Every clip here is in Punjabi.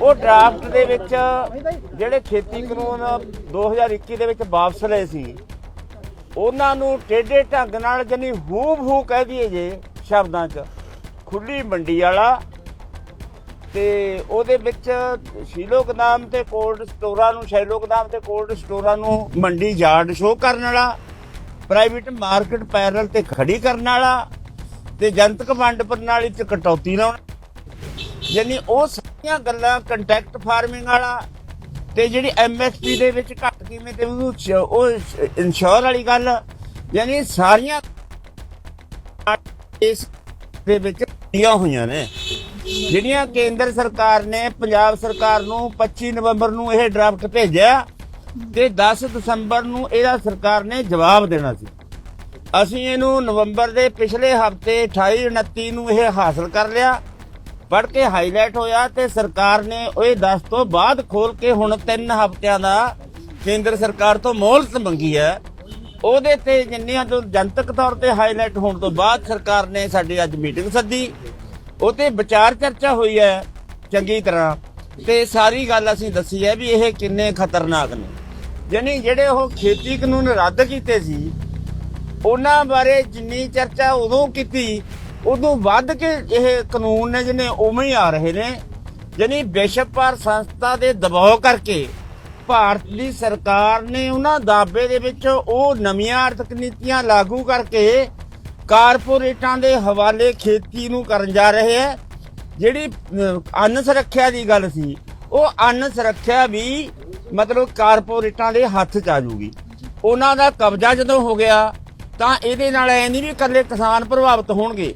ਉਹ ਡਰਾਫਟ ਦੇ ਵਿੱਚ ਜਿਹੜੇ ਖੇਤੀ ਕਾਨੂੰਨ 2021 ਦੇ ਵਿੱਚ ਵਾਪਸ ਲਏ ਸੀ, ਉਹਨਾਂ ਨੂੰ ਟੇਢੇ ਢੰਗ ਨਾਲ ਜਨੀ ਹੂ ਹੂ ਕਹਿ ਦਈਏ ਜੇ ਸ਼ਬਦਾਂ 'ਚ, ਖੁੱਲੀ ਮੰਡੀ ਵਾਲਾ ਤੇ ਉਹਦੇ ਵਿੱਚ ਸ਼ੀਲੋ ਗਦਾਮ ਤੇ ਕੋਲਡ ਸਟੋਰਾਂ ਨੂੰ, ਸ਼ੈਲੋ ਗਦਾਮ ਤੇ ਕੋਲਡ ਸਟੋਰਾਂ ਨੂੰ ਮੰਡੀ ਯਾਰਡ ਸ਼ੋਅ ਕਰਨ ਵਾਲਾ ਪ੍ਰਾਈਵੇਟ ਮਾਰਕੀਟ ਪੈਰਲ ਤੇ ਖੜੀ ਕਰਨ ਵਾਲਾ ਤੇ ਜਨਤਕ ਵੰਡ ਪ੍ਰਣਾਲੀ 'ਚ ਕਟੌਤੀ ਲਾਉਣਾ ਯਾਨੀ ਉਹ ਸਾਰੀਆਂ ਗੱਲਾਂ ਕੰਟੈਕਟ ਫਾਰਮਿੰਗ ਵਾਲਾ ਤੇ ਜਿਹੜੀ ਐਮਐਸਪੀ ਦੇ ਵਿੱਚ ਘੱਟ ਕੀਮਤ ਤੇ ਉਹਨੂੰ ਉਹ ਇਨਸ਼ੋਰ ਵਾਲੀ ਗੱਲ, ਯਾਨੀ ਸਾਰੀਆਂ ਇਸ ਦੇ ਵਿੱਚ ਦੀਆਂ ਹੋਈਆਂ ਨੇ। ਜਿਹੜੀਆਂ ਕੇਂਦਰ ਸਰਕਾਰ ਨੇ, ਪੰਜਾਬ ਸਰਕਾਰ ਨੂੰ 25 ਨਵੰਬਰ ਨੂੰ ਇਹ ਡਰਾਫਟ ਭੇਜਿਆ ਤੇ 10 ਦਸੰਬਰ ਨੂੰ ਇਹਦਾ ਸਰਕਾਰ ਨੇ ਜਵਾਬ ਦੇਣਾ ਸੀ। ਅਸੀਂ ਇਹਨੂੰ ਨਵੰਬਰ ਦੇ ਪਿਛਲੇ ਹਫ਼ਤੇ 28 29 ਨੂੰ ਇਹ ਹਾਸਲ ਕਰ ਲਿਆ। ਪੜ ਕੇ ਹਾਈਲਾਈਟ ਹੋਇਆ ਤੇ ਸਰਕਾਰ ਨੇ ਉਹ 10 ਤੋਂ ਬਾਅਦ ਖੋਲ ਕੇ ਹੁਣ 3 ਹਫ਼ਤਿਆਂ ਦਾ ਕੇਂਦਰ ਸਰਕਾਰ ਤੋਂ ਮੋਹਲਤ ਮੰਗੀ ਹੈ। ਉਹਦੇ ਤੇ ਜਿੰਨੀਆਂ ਤੋਂ ਜਨਤਕ ਤੌਰ ਤੇ ਹਾਈਲਾਈਟ ਹੋਣ ਤੋਂ ਬਾਅਦ ਸਰਕਾਰ ਨੇ ਸਾਡੀ ਅੱਜ ਮੀਟਿੰਗ ਸੱਦੀ। ਉਹ ਤੇ ਵਿਚਾਰ ਚਰਚਾ ਹੋਈ ਹੈ ਚੰਗੀ ਤਰ੍ਹਾਂ। ਤੇ ਸਾਰੀ ਗੱਲ ਅਸੀਂ ਦੱਸੀ ਹੈ ਵੀ ਇਹ ਕਿੰਨੇ ਖਤਰਨਾਕ ਨੇ। ਯਾਨੀ ਜਿਹੜੇ ਉਹ ਖੇਤੀ ਕਾਨੂੰਨ ਰੱਦ ਕੀਤੇ ਸੀ, ਉਹਨਾਂ ਬਾਰੇ ਜਿੰਨੀ ਚਰਚਾ ਉਦੋਂ ਕੀਤੀ ਉਦੋਂ ਵੱਧ ਕੇ ਇਹ ਕਾਨੂੰਨ ਨੇ ਜਿਹਨੇ ਉਵੇਂ ਹੀ ਆ ਰਹੇ ਨੇ, ਯਾਨੀ ਵਿਸ਼ਵ ਭਰ ਸੰਸਥਾ ਦੇ ਦਬਾਅ ਕਰਕੇ ਭਾਰਤ ਦੀ ਸਰਕਾਰ ਨੇ ਉਹਨਾਂ ਦਾਅਵੇ ਦੇ ਵਿੱਚ ਉਹ ਨਵੀਆਂ ਆਰਥਿਕ ਨੀਤੀਆਂ ਲਾਗੂ ਕਰਕੇ ਕਾਰਪੋਰੇਟਾਂ ਦੇ ਹਵਾਲੇ ਖੇਤੀ ਨੂੰ ਕਰਨ ਜਾ ਰਹੇ ਹੈ। ਜਿਹੜੀ ਅੰਨ ਸੁਰੱਖਿਆ ਦੀ ਗੱਲ ਸੀ, ਉਹ ਅੰਨ ਸੁਰੱਖਿਆ ਵੀ ਮਤਲਬ ਕਾਰਪੋਰੇਟਾਂ ਦੇ ਹੱਥ 'ਚ ਆ ਜੂਗੀ। ਉਹਨਾਂ ਦਾ ਕਬਜ਼ਾ ਜਦੋਂ ਹੋ ਗਿਆ, ਤਾਂ ਇਹਦੇ ਨਾਲ ਐ ਨਹੀਂ ਵੀ ਇਕੱਲੇ ਕਿਸਾਨ ਪ੍ਰਭਾਵਿਤ ਹੋਣਗੇ।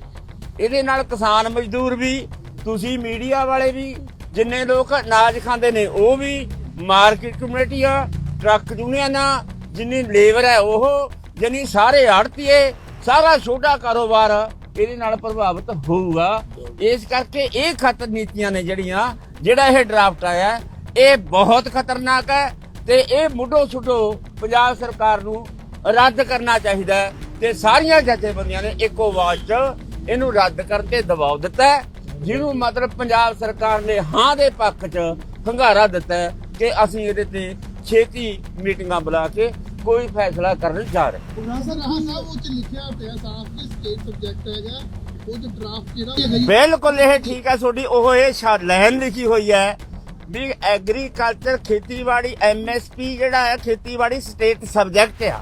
ਇਹਦੇ ਨਾਲ ਕਿਸਾਨ ਮਜ਼ਦੂਰ ਵੀ, ਤੁਸੀਂ ਮੀਡੀਆ ਵਾਲੇ ਵੀ, ਜਿੰਨੇ ਲੋਕ ਅਨਾਜ ਖਾਂਦੇ ਨੇ, ਉਹ ਵੀ ਮਾਰਕੀਟ ਕਮੇਟੀਆਂ ਟਰੱਕ ਯੂਨੀਅਨਾਂ, ਜਿੰਨੀ ਲੇਬਰ ਹੈ ਉਹ, ਜਿੰਨੀ ਸਾਰੇ ਆੜਤੀਏ, ਸਾਰਾ ਛੋਟਾ ਕਾਰੋਬਾਰ ਇਹਦੇ ਨਾਲ ਪ੍ਰਭਾਵਿਤ ਹੋਊਗਾ। ਇਸ ਕਰਕੇ ਇਹ ਖਤਰ ਨੀਤੀਆਂ ਨੇ ਜਿਹੜੀਆਂ, ਜਿਹੜਾ ਇਹ ਡਰਾਫਟ ਆਇਆ, ਇਹ ਬਹੁਤ ਖਤਰਨਾਕ ਹੈ ਤੇ ਇਹ ਮੁੱਢੋ ਛੁੱਟੋ ਪੰਜਾਬ ਸਰਕਾਰ ਨੂੰ ਰੱਦ ਕਰਨਾ ਚਾਹੀਦਾ ਤੇ ਸਾਰੀਆਂ ਜਥੇਬੰਦੀਆਂ ਨੇ ਇੱਕੋ ਆਵਾਜ਼ 'ਚ ਇਹਨੂੰ ਰੱਦ ਕਰਨ ਤੇ ਦਬਾਅ ਦਿੱਤਾ ਜਿਹਨੂੰ ਮਤਲਬ ਪੰਜਾਬ ਸਰਕਾਰ ਨੇ ਹਾਂ ਦੇ ਪੱਖ 'ਚ ਹੰਗਾਰਾ ਦਿੱਤਾ ਕਿ ਅਸੀਂ ਇਹਦੇ ਤੇ ਛੇਤੀ ਮੀਟਿੰਗਾਂ ਬੁਲਾ ਕੇ ਕੋਈ ਫੈਸਲਾ ਕਰਨ ਜਾ ਰਹੇ ਹਾਂ। ਪ੍ਰੋਫੈਸਰ ਰਾਹਾ ਸਾਹਿਬ ਉਹ ਚ ਲਿਖਿਆ ਪਿਆ ਸਾਫ਼ ਕਿ ਸਟੇਟ ਸਬਜੈਕਟ ਹੈਗਾ ਉਹ ਚ ਡਰਾਫਟ ਜਿਹੜਾ ਹੈਗਾ ਜੀ, ਬਿਲਕੁਲ ਇਹ ਠੀਕ ਹੈ ਤੁਹਾਡੀ ਉਹ ਇਹ ਸ਼ਾ- ਲਾਈਨ ਲਿਖੀ ਹੋਈ ਹੈ ਵੀ ਐਗਰੀਕਲਚਰ ਖੇਤੀਬਾੜੀ ਐਮਐਸਪੀ ਜਿਹੜਾ ਹੈ ਖੇਤੀਬਾੜੀ ਸਟੇਟ ਸਬਜੈਕਟ ਆ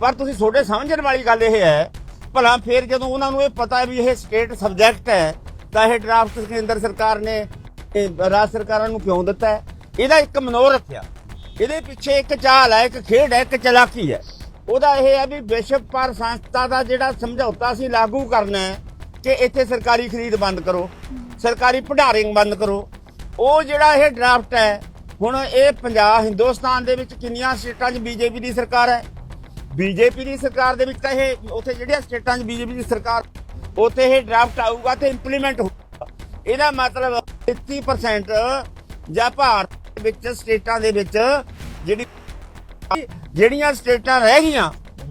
ਪਰ ਤੁਸੀਂ ਤੁਹਾਡੇ ਸਮਝਣ ਵਾਲੀ ਗੱਲ ਇਹ ਹੈ ਭਲਾ ਫਿਰ ਜਦੋਂ ਉਹਨਾਂ ਨੂੰ ਇਹ ਪਤਾ ਹੈ ਵੀ ਇਹ ਸਟੇਟ ਸਬਜੈਕਟ ਹੈ, ਤਾਂ ਇਹ ਡਰਾਫਟ ਕੇਂਦਰ ਸਰਕਾਰ ਨੇ ਰਾਜ ਸਰਕਾਰਾਂ ਨੂੰ ਕਿਉਂ ਦਿੱਤਾ ਹੈ? ਇਹਦਾ ਇੱਕ ਮਨੋਰਥ ਆ ਇਹਦੇ ਪਿੱਛੇ ਇੱਕ ਚਾਲ ਹੈ, ਇੱਕ ਖੇਡ ਹੈ, ਇੱਕ ਚਲਾਕੀ ਹੈ। ਉਹਦਾ ਇਹ ਹੈ ਵੀ ਵਿਸ਼ਵ ਪਰ ਸੰਸਥਾ ਦਾ ਜਿਹੜਾ ਸਮਝੌਤਾ ਸੀ ਲਾਗੂ ਕਰਨਾ ਹੈ ਕਿ ਇੱਥੇ ਸਰਕਾਰੀ ਖਰੀਦ ਬੰਦ ਕਰੋ, ਸਰਕਾਰੀ ਭੰਡਾਰਿੰਗ ਬੰਦ ਕਰੋ। ਉਹ ਜਿਹੜਾ ਇਹ ਡਰਾਫਟ ਹੈ, ਹੁਣ ਇਹ ਪੰਜਾਬ, ਹਿੰਦੁਸਤਾਨ ਦੇ ਵਿੱਚ ਕਿੰਨੀਆਂ ਸਟੇਟਾਂ 'ਚ ਬੀਜੇਪੀ ਦੀ ਸਰਕਾਰ ਹੈ? ਬੀਜੇਪੀ ਦੀ ਸਰਕਾਰ ਦੇ ਵਿੱਚ ਤਾਂ ਇਹ ਉੱਥੇ ਜਿਹੜੀਆਂ ਸਟੇਟਾਂ 'ਚ ਬੀਜੇਪੀ ਦੀ ਸਰਕਾਰ, ਉੱਥੇ ਇਹ ਡਰਾਫਟ ਆਊਗਾ ਤੇ ਇੰਪਲੀਮੈਂਟ ਹੋਊਗਾ। ਇਹਦਾ ਮਤਲਬ 33% ਜਾਂ ਭਾਰਤ ਵਿੱਚ, ਸਟੇਟਾਂ ਦੇ ਵਿੱਚ ਜਿਹੜੀ ਜਿਹੜੀਆਂ ਸਟੇਟਾਂ ਰਹਿ ਗਈਆਂ,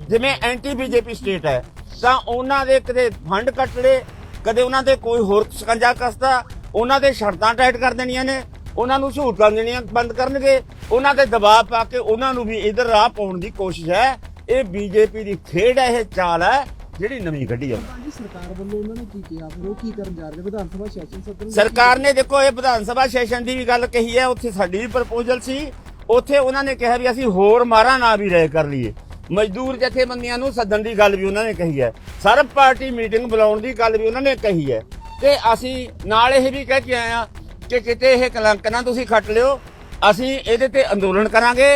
ਜਿਵੇਂ ਐਂਟੀ ਬੀਜੇਪੀ ਸਟੇਟ ਹੈ, ਤਾਂ ਉਹਨਾਂ ਦੇ ਕਦੇ ਫੰਡ ਕੱਟ ਲਏ, ਕਦੇ ਉਹਨਾਂ ਦੇ ਕੋਈ ਹੋਰ ਸਕੰਜਾ ਕਸਦਾ ਉਹਨਾਂ ਦੇ ਸ਼ਰਤਾਂ ਟਾਈਟ ਕਰ ਦੇਣੀਆਂ ਨੇ, ਉਹਨਾਂ ਨੂੰ ਸਹੂਲਤਾਂ ਦੇਣੀਆਂ ਬੰਦ ਕਰਨਗੇ, ਉਹਨਾਂ ਤੇ ਦਬਾਅ ਪਾ ਕੇ ਉਹਨਾਂ ਨੂੰ ਵੀ ਇਧਰ ਰਾਹ ਪਾਉਣ ਦੀ ਕੋਸ਼ਿਸ਼ ਹੈ। ਇਹ ਬੀਜੇਪੀ ਦੀ ਖੇਡ ਹੈ ਇਹ ਚਾਲ ਹੈ ਜਿਹੜੀ ਨਵੀਂ ਕੱਢੀ ਆ। ਜੀ ਸਰਕਾਰ ਵੱਲੋਂ ਉਹਨਾਂ ਨੇ ਕੀ ਕਿਹਾ? ਫਿਰ ਉਹ ਕੀ ਕਰਨ ਜਾ ਰਹੇ ਵਿਧਾਨ ਸਭਾ ਸੈਸ਼ਨ ਸੱਦਣ ਸਰਕਾਰ ਨੇ ਦੇਖੋ ਇਹ ਵਿਧਾਨ ਸਭਾ ਸੈਸ਼ਨ ਦੀ ਵੀ ਗੱਲ ਕਹੀ ਹੈ ਉੱਥੇ ਸਾਡੀ ਵੀ ਪ੍ਰਪੋਜ਼ਲ ਸੀ। ਉੱਥੇ ਉਹਨਾਂ ਨੇ ਕਿਹਾ ਵੀ ਅਸੀਂ ਹੋਰ ਮਾਰਾ ਨਾ ਵੀ ਰਹਿ ਕਰ ਲਈਏ। ਮਜ਼ਦੂਰ ਜਥੇਬੰਦੀਆਂ ਨੂੰ ਸੱਦਣ ਦੀ ਗੱਲ ਵੀ ਉਹਨਾਂ ਨੇ ਕਹੀ ਹੈ। ਸਰਬ ਪਾਰਟੀ ਮੀਟਿੰਗ ਬੁਲਾਉਣ ਦੀ ਗੱਲ ਵੀ ਉਹਨਾਂ ਨੇ ਕਹੀ ਹੈ। ਤੇ ਅਸੀਂ ਨਾਲ ਇਹ ਵੀ ਕਹਿ ਕੇ ਆਏ ਆ ਕਿ ਕਿਤੇ ਇਹ ਕਲੰਕ ਨਾ ਤੁਸੀਂ ਖੱਟ ਲਿਓ। ਅਸੀਂ ਇਹਦੇ ਤੇ ਅੰਦੋਲਨ ਕਰਾਂਗੇ।